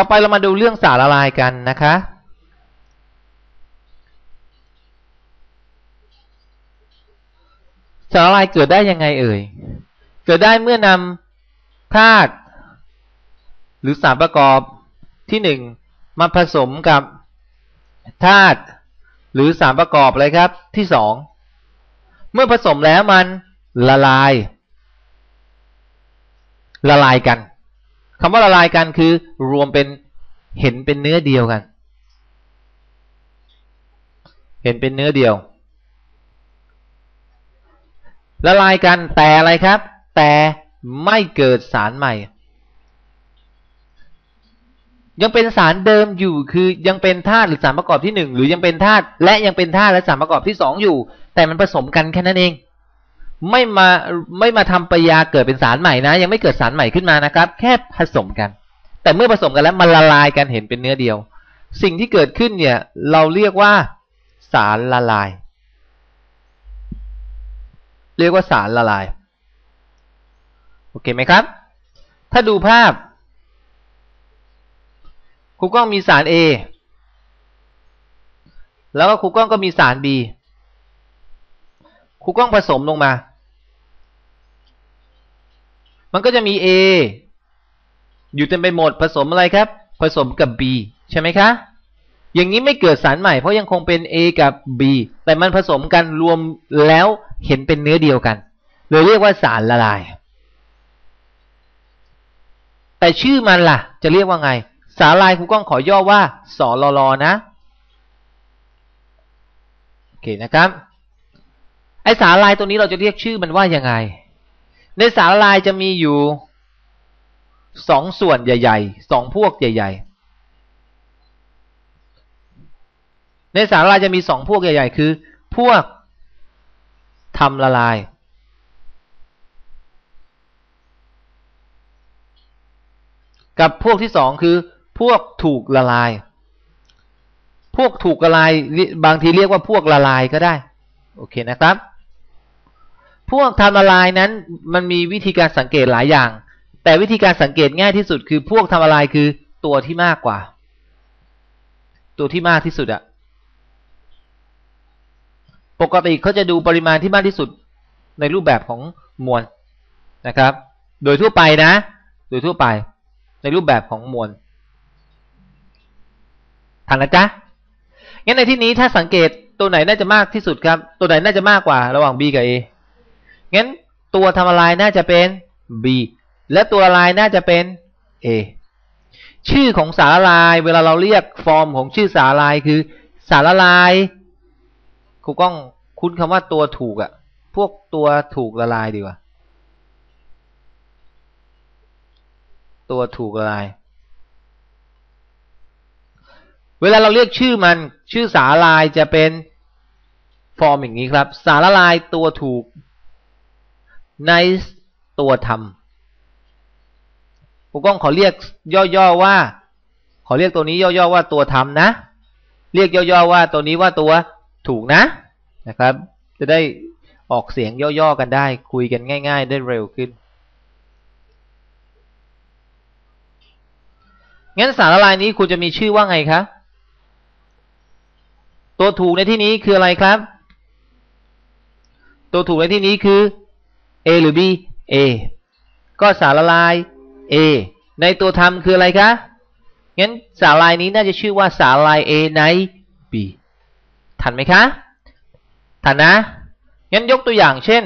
ต่อไปเรามาดูเรื่องสารละลายกันนะคะ สารละลายเกิดได้ยังไงเอ่ย เกิดได้เมื่อนำธาตุหรือสารประกอบที่หนึ่งมาผสมกับธาตุหรือสารประกอบอะไรครับที่สองเมื่อผสมแล้วมันละลาย ละลายกัน คำว่าละลายกันคือรวมเป็นเห็นเป็นเนื้อเดียวกัน เห็นเป็นเนื้อเดียว ละลายกันแต่อะไรครับ แต่ไม่เกิดสารใหม่ ยังเป็นสารเดิมอยู่คือยังเป็นธาตุหรือสารประกอบที่หนึ่งหรือยังเป็นธาตุและยังเป็นธาตุและสารประกอบที่สองอยู่ แต่มันผสมกันแค่นั้นเอง ไม่มาไม่มาทำปยาเกิดเป็นสารใหม่นะ ยังไม่เกิดสารใหม่ขึ้นมานะครับ แค่ผสมกัน แต่เมื่อผสมกันแล้วมันละลายกันเห็นเป็นเนื้อเดียว สิ่งที่เกิดขึ้นเนี่ย เราเรียกว่าสารละลาย เรียกว่าสารละลายโอเคไหมครับ ถ้าดูภาพครูกล้องมีสาร A แล้วก็ครูกล้องก็มีสาร B ครูกล้องผสมลงมา มันก็จะมี A อยู่เต็มไปหมดผสมอะไรครับ ผสมกับ B ใช่ไหมคะ อย่างนี้ไม่เกิดสารใหม่เพราะยังคงเป็น A กับ B แต่มันผสมกันรวมแล้วเห็นเป็นเนื้อเดียวกันเลยเรียกว่าสารละลาย แต่ชื่อมันล่ะ จะเรียกว่าไง สารละลายครูกล้องขอย่อว่าสอลลนะ โอเคนะครับ อสารละลายตัวนี้เราจะเรียกชื่อมันว่ายังไง ในสารละลายจะมีอยู่สองส่วนใหญ่ๆสองพวกใหญ่ ๆ ในสารละลายจะมีสองพวกใหญ่ ๆ คือ พวกทำละลาย กับพวกที่สองคือ พวกถูกละลาย พวกถูกละลายบางทีเรียกว่าพวกละลายก็ได้ โอเคนะครับ พวกทำละลายนั้นมันมีวิธีการสังเกตหลายอย่าง แต่วิธีการสังเกตง่ายที่สุดคือพวกทำละลายคือตัวที่มากกว่า ตัวที่มากที่สุดอะปกติเขาจะดูปริมาณที่มากที่สุดในรูปแบบของมวลนะครับ โดยทั่วไปนะ โดยทั่วไปในรูปแบบของมวลทันนะจ๊ะงั้นในที่นี้ถ้าสังเกตตัวไหนน่าจะมากที่สุดครับ ตัวไหนน่าจะมากกว่าระหว่าง B กับ A งั้นตัวทำลายน่าจะเป็น B และตัวละลายน่าจะเป็น A ชื่อของสารละลาย เวลาเราเรียกฟอร์มของชื่อสารละลายคือ สารละลายครูก้องคุ้นคำว่าตัวถูกอะพวกตัวถูกละลายดีกว่า ตัวถูกละลาย เวลาเราเรียกชื่อมันชื่อสารละลายจะเป็นฟอร์มอย่างนี้ครับ สารละลายตัวถูก ในตัวทำผมก้องขอเรียกย่อๆว่า ขอเรียกตัวนี้ย่อๆว่าตัวทำนะ เรียกย่อๆว่าตัวนี้ว่าตัวถูกนะนะครับ จะได้ออกเสียงย่อๆกันได้ คุยกันง่าย ๆ ได้เร็วขึ้นงั้นสารละลายนี้คุณจะมีชื่อว่าไงครับตัวถูกในที่นี้คืออะไรครับ ตัวถูกในที่นี้คือ A หรือ B A ก็สารละลาย A ในตัวทำคืออะไรคะ งั้นสารลายนี้น่าจะชื่อว่าสารลาย A ใน B ทันไหมคะ ทันนะ งั้นยกตัวอย่างเช่น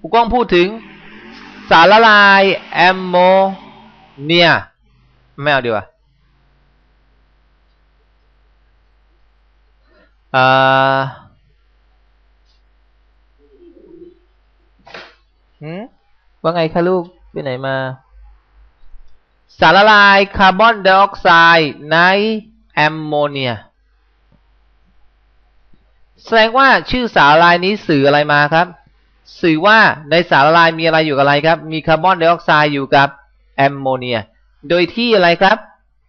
กูก้องพูดถึงสารละลายแอมโมเนียไม่เอาดีกว่าอ่า หืมว่าไงคะลูก ไปไหนมา สารละลายคาร์บอนไดออกไซด์ในแอมโมเนีย แสดงว่าชื่อสารละลายนี้สื่ออะไรมาครับ สื่อว่าในสารละลายมีอะไรอยู่กับอะไรครับ มีคาร์บอนไดออกไซด์อยู่กับแอมโมเนีย โดยที่อะไรครับ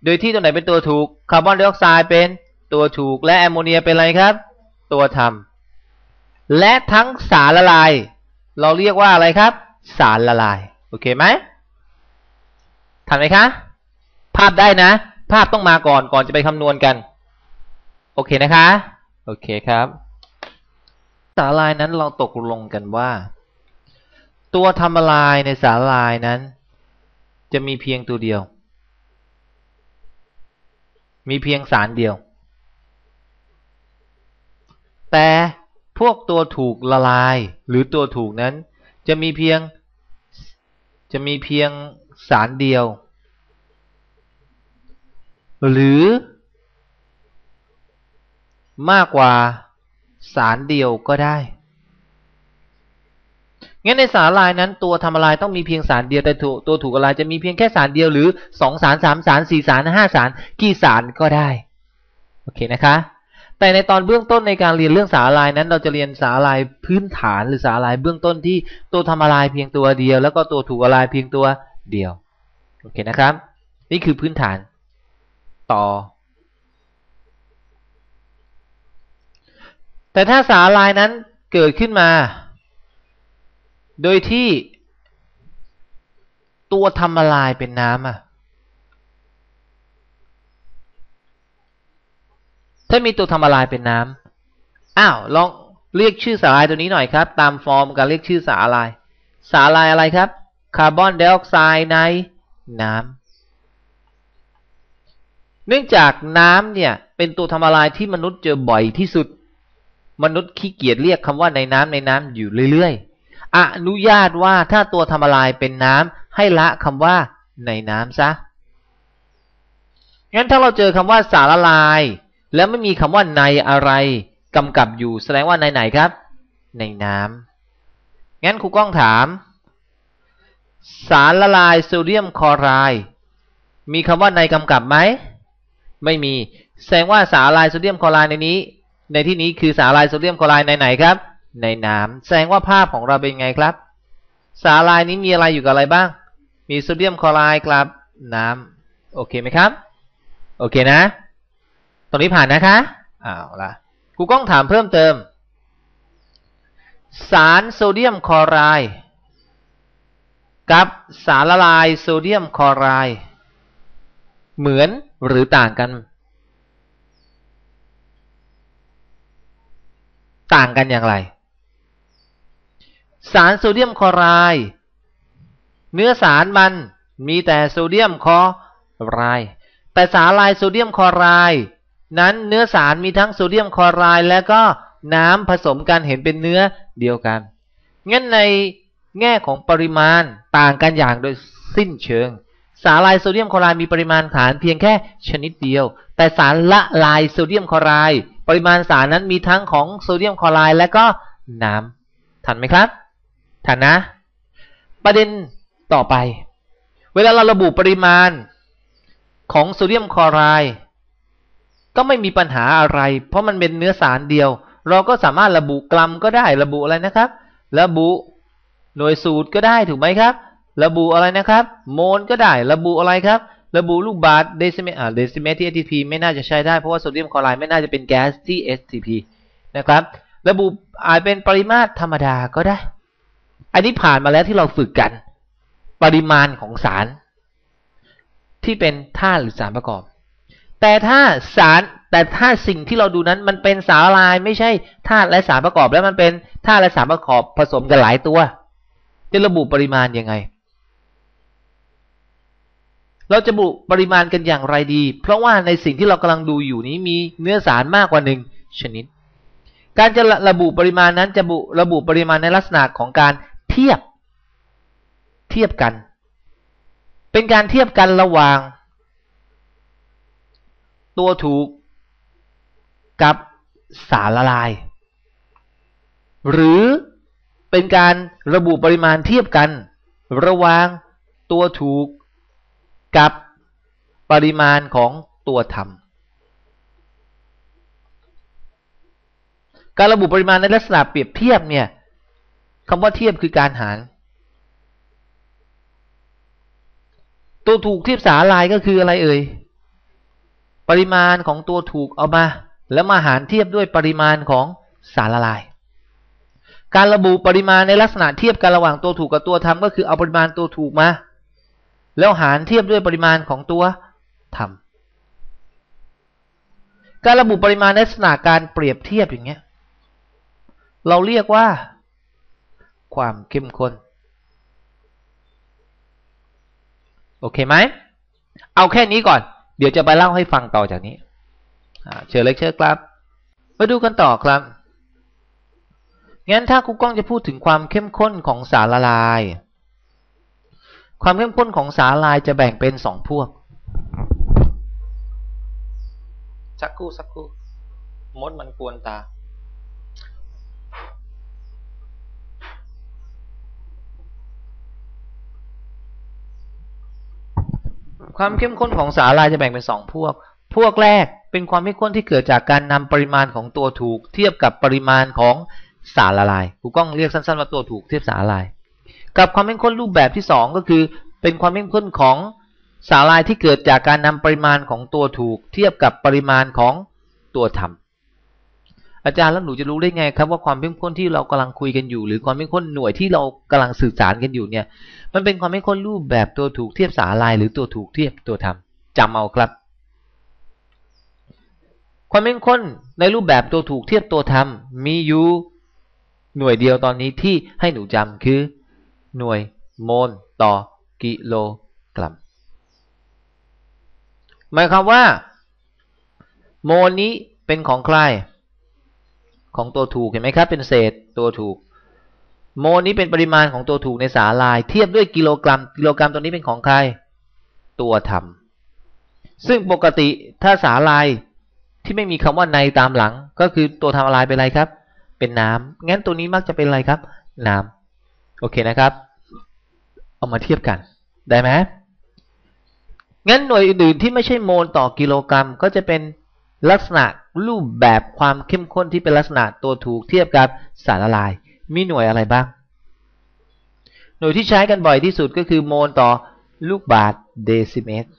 โดยที่ตัวไหนเป็นตัวถูก คาร์บอนไดออกไซด์เป็นตัวถูก และแอมโมเนียเป็นอะไรครับ ตัวทำและทั้งสารละลาย เราเรียกว่าอะไรครับ สารละลาย โอเคไหมทันไหมคะ ภาพได้นะ ภาพต้องมาก่อนก่อนจะไปคำนวณกัน โอเคนะคะ โอเคครับ สารลายนั้นเราตกลงกันว่า ตัวทำลายในสารลายนั้น จะมีเพียงตัวเดียว มีเพียงสารเดียว แต่ พวกตัวถูกละลายหรือตัวถูกนั้น จะมีเพียงจะมีเพียงสารเดียว หรือมากกว่าสารเดียวก็ได้ งั้นในสารลายนั้นตัวทำลายต้องมีเพียงสารเดียวแต่ตัวถูกละลายจะมีเพียงแค่สารเดียวหรือสองสารสามสารสี่สารห้าสารกี่สารก็ได้ โอเคนะคะ แต่ในตอนเบื้องต้นในการเรียนเรื่องสารลายนั้น เราจะเรียนสารลายพื้นฐานหรือสารลายเบื้องต้นที่ตัวทำลายเพียงตัวเดียว แล้วก็ตัวถูกละลายเพียงตัวเดียวโอเคนะครับ นี่คือพื้นฐานต่อ แต่ถ้าสารลายนั้นเกิดขึ้นมา โดยที่ตัวทำละลายเป็นน้ำอะ ถ้ามีตัวทำละลายเป็นน้ำอ้าวลองเรียกชื่อสารลายตัวนี้หน่อยครับ ตามฟอร์มการเรียกชื่อสารลาย สารลายอะไรครับ คาร์บอนไดออกไซด์ในน้ำเนื่องจากน้ำเนี่ย เป็นตัวทำละลายที่มนุษย์เจอบ่อยที่สุด มนุษย์ขี้เกียจเรียกคำว่าในน้ำในน้ำอยู่เรื่อยๆ อนุญาตว่าถ้าตัวทำละลายเป็นน้ำให้ละคำว่าในน้ำซะงั้นถ้าเราเจอคำว่าสารละลาย แล้วไม่มีคำว่าในอะไรกำกับอยู่ แสดงว่าในไหนครับ ในน้ำงั้นครูก้องถาม สารละลายโซเดียมคลอไรด์มีคำว่าในกำกับไหม ไม่มี แสดงว่าสารละลายโซเดียมคลอไรด์ในนี้ ในที่นี้คือสารละลายโซเดียมคลอไรด์ในไหนครับ ในน้ำแสดงว่าภาพของเราเป็นไงครับ สารละลายนี้มีอะไรอยู่กับอะไรบ้าง มีโซเดียมคลอไรด์ครับ น้ำโอเคไหมครับ โอเคนะ รงนี้ผ่านนะคะอ้าวละครูก้องถามเพิ่มเติม สารโซเดียมคลอไรด์กับสารละลายโซเดียมคลอไรด์เหมือนหรือต่างกัน ต่างกันอย่างไร สารโซเดียมคลอไรด์เนื้อสารมันมีแต่โซเดียมคลอไรด์แต่สารละลายโซเดียมคลอไรด์ นั้นเนื้อสารมีทั้งโซเดียมคลอไรด์และก็น้ำผสมกันเห็นเป็นเนื้อเดียวกัน งั้นในแง่ของปริมาณต่างกันอย่างโดยสิ้นเชิง สารละลายโซเดียมคลอไรด์มีปริมาณฐานเพียงแค่ชนิดเดียว แต่สารละลายโซเดียมคลอไรด์ปริมาณสารนั้นมีทั้งของโซเดียมคลอไรด์และก็น้ำทันไหมครับทันนะ ประเด็นต่อไป เวลาเราระบุปริมาณของโซเดียมคลอไรด์ ก็ไม่มีปัญหาอะไร เพราะมันเป็นเนื้อสารเดียว เราก็สามารถระบุกรัมก็ได้ระบุอะไรนะครับ ระบุหน่วยสูตรก็ได้ถูกไหมครับ ระบุอะไรนะครับ โมลก็ได้ระบุอะไรครับ ระบุลูกบาศก์เดซิเมตอ่าเดซิเมตที่ ATP ไม่น่าจะใช้ได้เพราะว่าโซเดียมคลอไรด์ไม่น่าจะเป็นแก๊สที่ STP นะครับ ระบุอาจเป็นปริมาตรธรรมดาก็ได้ อันนี้ผ่านมาแล้วที่เราฝึกกัน ปริมาณของสาร ที่เป็นธาตุหรือสารประกอบ แต่ถ้าสารแต่ถ้าสิ่งที่เราดูนั้นมันเป็นสารละลายไม่ใช่ธาตุและสารประกอบแล้วมันเป็นธาตุและสารประกอบผสมกันหลายตัว จะระบุปริมาณยังไง เราจะบุปริมาณกันอย่างไรดี เพราะว่าในสิ่งที่เรากำลังดูอยู่นี้มีเนื้อสารมากกว่าหนึ่งชนิด การจะระบุปริมาณนั้นจะบุระบุปริมาณในลักษณะของการเทียบเทียบกัน เป็นการเทียบกันระหว่าง ตัวถูกกับสารละลาย หรือเป็นการระบุปริมาณเทียบกัน ระหว่างตัวถูกกับปริมาณของตัวทำการระบุปริมาณในลักษณะเปรียบเทียบเนี่ยคำว่าเทียบคือการหาร ตัวถูกเทียบสารลายก็คืออะไรเอ่ย ปริมาณของตัวถูกเอามา แล้วมาหารเทียบด้วยปริมาณของสารละลาย การระบุปริมาณในลักษณะเทียบกันระหว่างตัวถูกกับตัวทำก็คือเอาปริมาณตัวถูกมา แล้วหารเทียบด้วยปริมาณของตัวทำการระบุปริมาณในลักษณะการเปรียบเทียบอย่างเงี้ย เราเรียกว่า ความเข้มข้นโอเคไหม เอาแค่นี้ก่อน เดี๋ยวจะไปเล่าให้ฟังต่อจากนี้เชิญเลคเชอร์ครับ มาดูกันต่อครับ งั้นถ้าครูก้องจะพูดถึงความเข้มข้นของสารละลาย ความเข้มข้นของสารละลายจะแบ่งเป็นสองพวก สักครู่สักครู่มดมันกวนตา ความเข้มข้นของสารละลายจะแบ่งเป็นสองพวก พวกแรกเป็นความเข้มข้นที่เกิดจากการนำปริมาณของตัวถูก เทียบกับปริมาณของสารละลายครูก้องเรียกสั้นๆว่าตัวถูกเทียบสารละลาย กับความเข้มข้นรูปแบบที่ 2 ก็คือ เป็นความเข้มข้นของสารละลายที่เกิดจากการนำปริมาณของตัวถูก เทียบกับปริมาณของตัวทำ อาจารย์แล้วหนูจะรู้ได้ไงครับว่าความเข้มข้นที่เรากำลังคุยกันอยู่ หรือความเข้มข้นหน่วยที่เรากำลังสื่อสารกันอยู่เนี่ย มันเป็นความเข้มข้นรูปแบบตัวถูกเทียบสารลายหรือตัวถูกเทียบตัวทำจำเอาครับ ความเข้มข้นในรูปแบบตัวถูกเทียบตัวทำมีอยู่หน่วยเดียวตอนนี้ที่ให้หนูจำคือ หน่วยโมลต่อกิโลกรัมหมายความว่า โมลนี้เป็นของใคร ของตัวถูกเห็นไหมครับ เป็นเศษตัวถูก โมลนี้เป็นปริมาณของตัวถูกในสาลาย เทียบด้วยกิโลกรัม กิโลกรัมตัวนี้เป็นของใคร ตัวทำซึ่งปกติถ้าสาลายที่ไม่มีคำว่าในตามหลัง ก็คือตัวทำอะไรเป็นอะไรครับ เป็นน้ำงั้นตัวนี้มักจะเป็นอะไรครับ น้ำโอเคนะครับ เอามาเทียบกันได้ไหมงั้นหน่วยอื่นที่ไม่ใช่โมลต่อกิโลกรัม ก็จะเป็นลักษณะ รูปแบบความเข้มข้นที่เป็นลักษณะตัวถูกเทียบกับสารละลาย มีหน่วยอะไรบ้าง หน่วยที่ใช้กันบ่อยที่สุดก็คือโมลต่อลูกบาศก์เดซิเมตร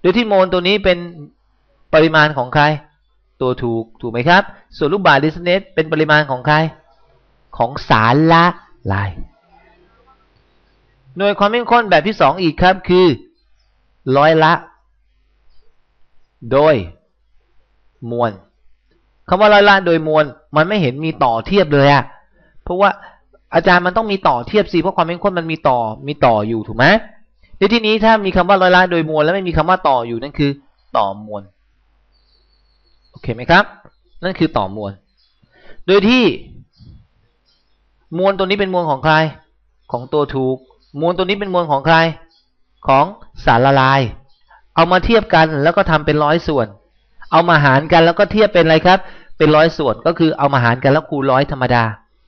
โดยที่โมลตัวนี้เป็นปริมาณของใคร ตัวถูกถูกไหมครับ ส่วนลูกบาศก์ดิเนตรเป็นปริมาณของใคร ของสารละลาย หน่วยความเข้มข้นแบบที่สองอีกครับคือร้อยละ โดย มวลคำว่าร้อยละโดยมวลมันไม่เห็นมีต่อเทียบเลยอะเพราะว่าอาจารย์มันต้องมีต่อเทียบสิเพราะความเข้มข้นมันมีต่อมีต่ออยู่ถูกไหมในที่นี้ถ้ามีคำว่าร้อยละโดยมวลแล้วไม่มีคำว่าต่ออยู่นั่นคือต่อมวลโอเคไหมครับ นั่นคือต่อมวล โดยที่มวลตัวนี้เป็นมวลของใคร ของตัวถูก มวลตัวนี้เป็นมวลของใคร ของสารละลาย เอามาเทียบกันแล้วก็ทำเป็นร้อยส่วน เอามาหารกันแล้วก็เทียบเป็นอะไรครับ เป็นร้อยส่วนก็คือเอามาหารกันแล้วคูณร้อยธรรมดา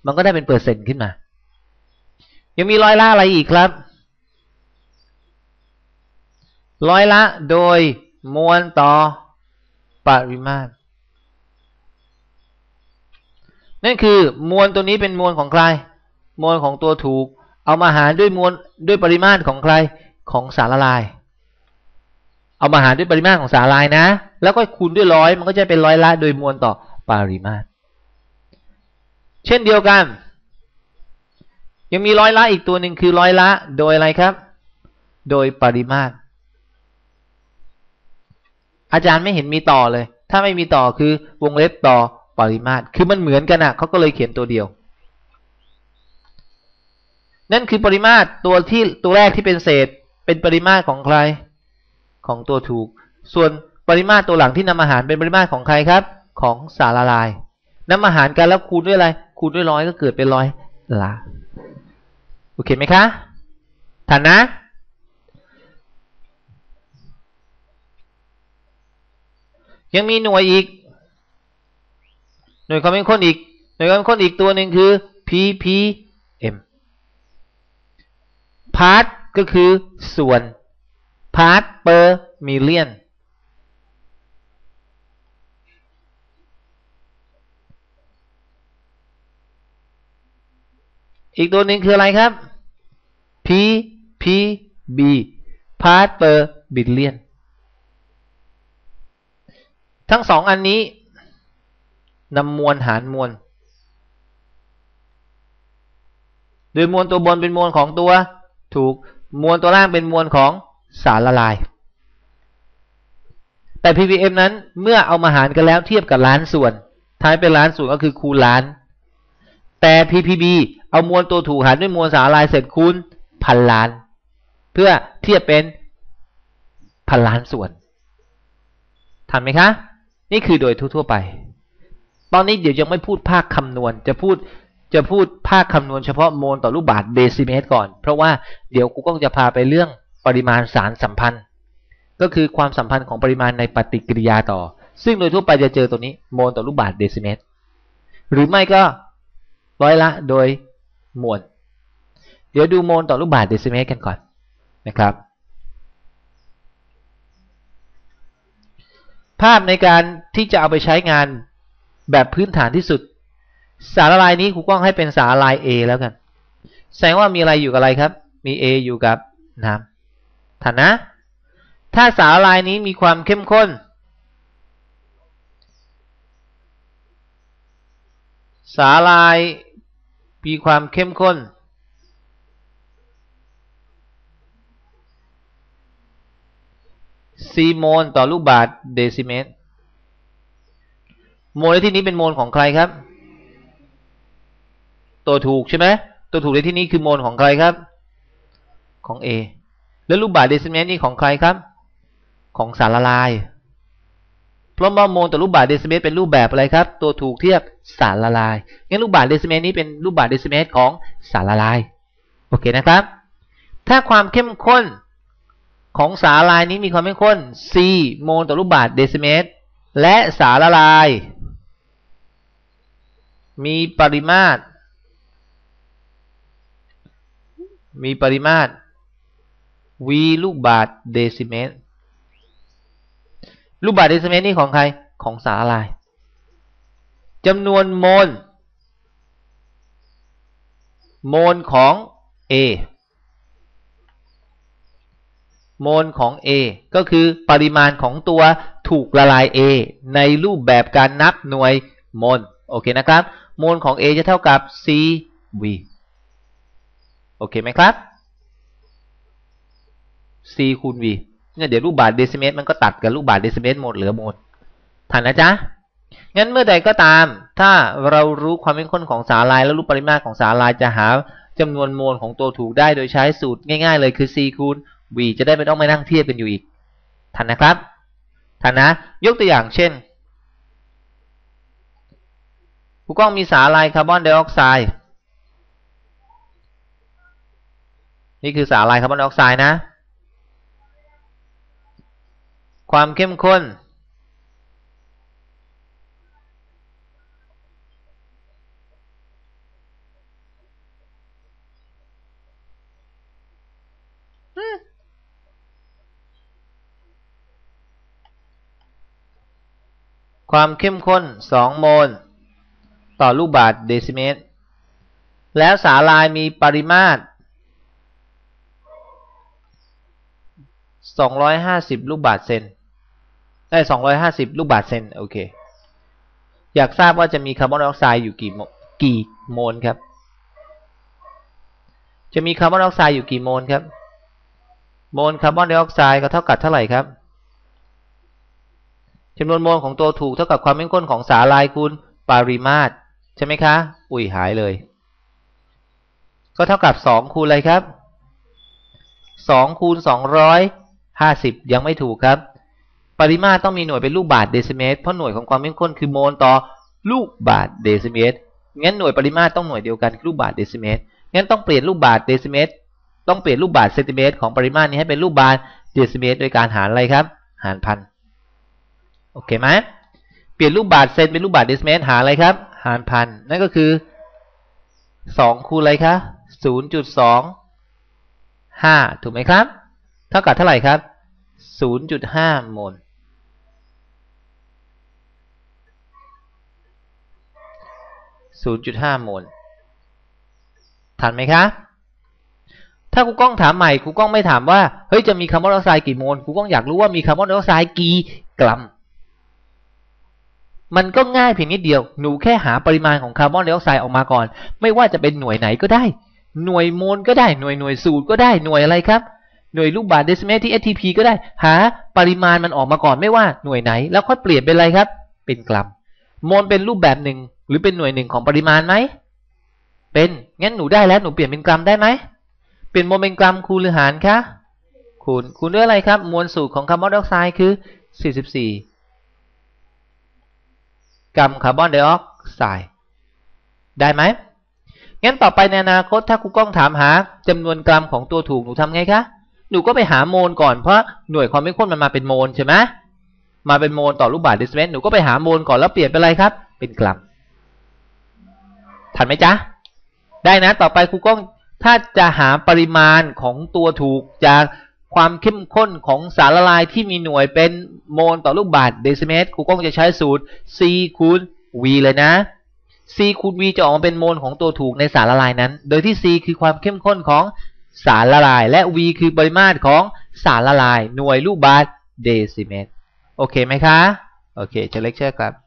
มันก็ได้เป็นเปอร์เซ็นต์ขึ้นมา ยังมีร้อยละอะไรอีกครับ ร้อยละโดยมวลต่อปริมาตรนั่นคือมวลตัวนี้เป็นมวลของใคร มวลของตัวถูก เอามาหารด้วยมวลด้วยปริมาตรของใครของสารละลาย เอามาหารด้วยปริมาตรของสารลายนะ แล้วก็คูณด้วยร้อยมันก็จะเป็นร้อยละโดยมวลต่อปริมาตร เช่นเดียวกัน ยังมีร้อยละอีกตัวหนึ่งคือร้อยละโดยอะไรครับ โดยปริมาตร อาจารย์ไม่เห็นมีต่อเลย ถ้าไม่มีต่อคือวงเล็บต่อปริมาตร คือมันเหมือนกันอะเขาก็เลยเขียนตัวเดียว นั่นคือปริมาตรตัวที่ตัวแรกที่เป็นเศษ เป็นปริมาตรของใคร ของตัวถูก ส่วนปริมาตรตัวหลังที่นำอาหารเป็นปริมาตรของใครครับ ของสารละลายนำอาหารกันแล้วคูณด้วยอะไร คูณด้วยร้อยก็เกิดเป็นร้อยละโอเคไหมคะทันนะยังมีหน่วยอีก หน่วยความเข้มข้นอีก หน่วยความเข้มข้นอีกตัวหนึ่งคือ ppm พาร์ตก็คือส่วน พาร์ต per million อีกตัวหนึ่งคืออะไรครับ ppb part per billion ทั้งสองอันนี้นำมวลหารมวล โดยมวลตัวบนเป็นมวลของตัวถูก มวลตัวล่างเป็นมวลของ สารละลาย แต่ ppm นั้นเมื่อเอามาหารกันแล้วเทียบกับล้านส่วน ท้ายเป็นล้านส่วนก็คือคูณล้าน แต่ ppb เอามวลตัวถูกหารด้วยมวลสารละลายเสร็จคูณพันล้าน เพื่อเทียบเป็นพันล้านส่วนทันไหมคะ นี่คือโดยทั่วๆไป ตอนนี้เดี๋ยวยังไม่พูดภาคคำนวณ จะพูดจะพูดภาคคำนวณเฉพาะโมลต่อลูกบาศก์เดซิเมตรก่อน เพราะว่าเดี๋ยวกูก็จะพาไปเรื่อง ปริมาณสารสัมพันธ์ ก็คือความสัมพันธ์ของปริมาณในปฏิกิริยาต่อ ซึ่งโดยทั่วไปจะเจอตัวนี้โมลต่อลูกบาศก์เดซิเมตร หรือไม่ก็ร้อยละโดยมวล เดี๋ยวดูโมลต่อลูกบาศก์เดซิเมตรกันก่อนนะครับ ภาพในการที่จะเอาไปใช้งานแบบพื้นฐานที่สุด สารละลายนี้ครูกล้องให้เป็นสารละลาย A แล้วกัน แสดงว่ามีอะไรอยู่กับอะไรครับ มี A อยู่กับน้ำ ฐานะ ถ้าสารลายนี้มีความเข้มข้น สาลายมีความเข้มข้น ซีโมลต่อลูกบาศก์เดซิเมตร โมลในที่นี้เป็นโมลของใครครับ ตัวถูกใช่ไหมตัวถูกในที่นี้คือโมลของใครครับ ของ A แล้วลูกบาศก์เดซิเมตรนี่ของใครครับ ของสารละลาย เพราะว่าโมลต่อลูกบาศก์เดซิเมตรเป็นรูปแบบอะไรครับ ตัวถูกเทียบสารละลายงั้นลูกบาศก์เดซิเมตรนี้เป็นรูปบาศก์เดซิเมตรของสารละลาย โอเคนะครับ ถ้าความเข้มข้นของสารละลายนี้มีความเข้มข้น C โมลต่อลูกบาศก์เดซิเมตร และสารละลาย มีปริมาตร มีปริมาตร V ลูกบาศก์เดซิเมตรลูกบาศก์เดซิเมตรนี่ของใครของสารละลายจำนวนโมลโมลของ A โมลของ A ก็คือปริมาณของตัวถูกละลาย A ในรูปแบบการนับหน่วยโมลโอเคนะครับ โมลของ A จะเท่ากับ CV โอเคไหมครับ C คูณ V เนี่ยเดี๋ยวรูปบาศก์เดซิเมตรมันก็ตัดกับรูปบาศก์เดซิเมตรหมดเหลือโมลทันนะจ๊ะงั้นเมื่อใดก็ตาม ถ้าเรารู้ความเข้มข้นของสารลายและรู้ปริมาตรของสารลายจะหาจำนวนโมลของตัวถูกได้โดยใช้สูตรง่าย ๆ เลยคือ C คูณ V จะได้ไม่ต้องมานั่งเทียบกันอยู่อีก ทันนะครับ ทันนะ ยกตัวอย่างเช่นผู้กล้องมีสารลายคาร์บอนไดออกไซด์นี่คือสารลายคาร์บอนไดออกไซด์นะ ความเข้มข้น ความเข้มข้น 2 โมล ต่อลูกบาศก์เดซิเมตร แล้วสารลายมีปริมาตร250 ลูกบาศก์เซน ได้250ลูกบาศก์เซนโอเค อยากทราบว่าจะมีคาร์บอนไดออกไซด์อยู่กี่โมกี่โมลครับ จะมีคาร์บอนไดออกไซด์อยู่กี่โมลครับ โมลคาร์บอนไดออกไซด์ก็เท่ากับเท่าไหร่ครับจำนวนโมลของตัวถูกเท่ากับความเข้มข้นของสารลายคูณปริมาตรใช่ไหมคะ อุ้ยหายเลย ก็เท่ากับสองคูณอะไรครับสองคูณสองร้อยห้าสิบยังไม่ถูกครับ ปริมาตรต้องมีหน่วยเป็นลูกบาศก์เดซิเมตรเพราะหน่วยของความเข้มข้นคือโมลต่อลูกบาศก์เดซิเมตรงั้นหน่วยปริมาตรต้องหน่วยเดียวกันคือลูกบาศก์เดซิเมตรงั้นต้องเปลี่ยนลูกบาศก์เดซิเมตรต้องเปลี่ยนลูกบาศก์เซนติเมตรของปริมาตรนี้ให้เป็นลูกบาศก์เดซิเมตรโดยการหารอะไรครับ หารพันโอเคไหมเปลี่ยนลูกบาศก์เซนเป็นลูกบาศก์เดซิเมตรหารอะไรครับ หารพันนั่นก็คือสองคูณอะไรคะศูนย์จุดสองห้าถูกไหมครับ เท่ากับเท่าไหร่ครับศูนย์จุดห้าโมล ศูนย์จุดห้าโมลทันไหมคะ ถ้าครูกล้องถามใหม่ครูกล้องไม่ถามว่า เฮ้ยจะมีคาร์บอนไดออกไซด์กี่โมลครูกล้องอยากรู้ว่ามีคาร์บอนไดออกไซด์กี่กรัม มันก็ง่ายเพียงนิดเดียว หนูแค่หาปริมาณของคาร์บอนไดออกไซด์ออกมาก่อน ไม่ว่าจะเป็นหน่วยไหนก็ได้ หน่วยโมลก็ได้ หน่วยหน่วยสูตรก็ได้ หน่วยอะไรครับ หน่วยลูกบาศก์เดซิเมตรที่ STP ก็ได้ หาปริมาณมันออกมาก่อน ไม่ว่าหน่วยไหน แล้วค่อยเปลี่ยนเป็นอะไรครับ เป็นกรัม โมลเป็นรูปแบบหนึ่ง หรือเป็นหน่วยหนึ่งของปริมาณไหม เป็น งั้นหนูได้แล้ว หนูเปลี่ยนเป็นกรัมได้ไหม เปลี่ยนโมลเป็นกรัมคูณหรือหารคะ คูณ คูณด้วยอะไรครับ มวลสูตรของคาร์บอนไดออกไซด์คือ 44 กรัมคาร์บอนไดออกไซด์ ได้ไหม งั้นต่อไปในอนาคตถ้าครูก้องถามหาจำนวนกรัมของตัวถูก หนูทำไงคะ หนูก็ไปหาโมลก่อน เพราะหน่วยความเข้มข้นมันมาเป็นโมลใช่ไหมมาเป็นโมลต่อลูกบาศก์เดซิเมตรหนูก็ไปหาโมลก่อนแล้วเปลี่ยนเป็นอะไรครับ เป็นกรัม ทันไหมจ๊ะ ได้นะ ต่อไปครูก้องถ้าจะหาปริมาณของตัวถูกจากความเข้มข้นของสารละลายที่มีหน่วยเป็นโมลต่อลูกบาศก์เดซิเมตรครูก้องจะใช้สูตร C คูณ V เลยนะ C คูณ V จะออกมาเป็นโมลของตัวถูกในสารละลายนั้น โดยที่ C คือความเข้มข้นของสารละลาย และ V คือปริมาตรของสารละลาย หน่วยลูกบาศก์เดซิเมตร โอเคไหมคะ โอเคจะเลคเชอร์ครับ